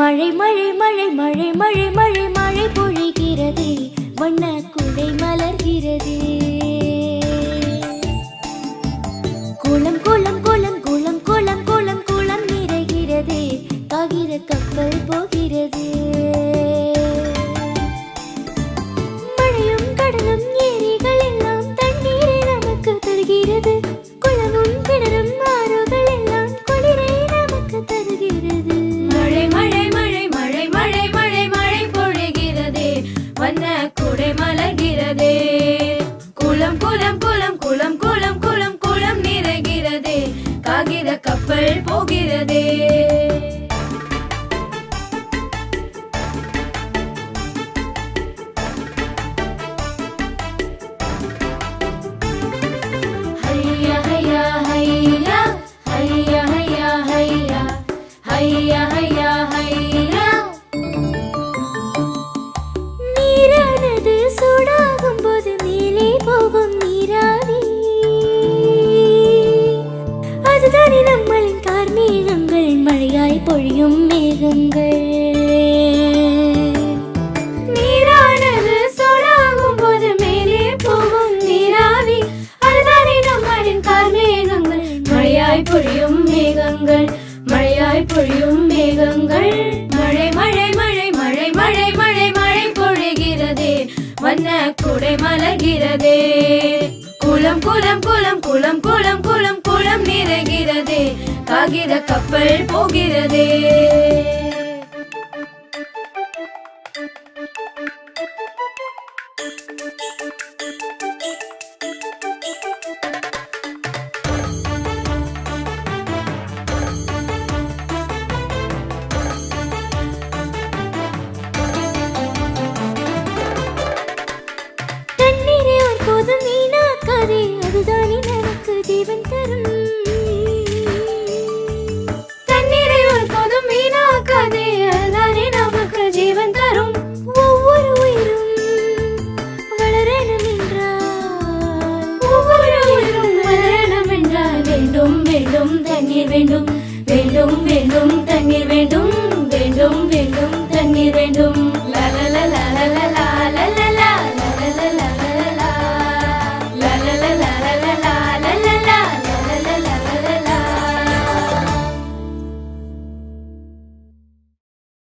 மழை மழை மழை மழை மழை மழை மழை பொழிகிறது. வண்ண குடை மலர்கிறது. காகித கப்பல் போகிறதே. ஐயா ஐயா ஐயா ஐயா ஐயா ஐயா பொழியும் மேகங்கள். நீரானது சூடாகும் போது மேலே போகும் நீராவி. அதுதானே நம்மளின் கார்மேகங்கள். மழையாய் பொழியும் மேகங்கள் மழையாய் பொழியும் மேகங்கள். மழை மழை மழை மழை மழை மழை மழை பொழிகிறதே. வண்ண குடை மலர்கிறதே. குளம் குளம் குளம் குளம் குளம் குளம் குளம் ஆகிற கப்பல் போகிறதே. nung về nung về nung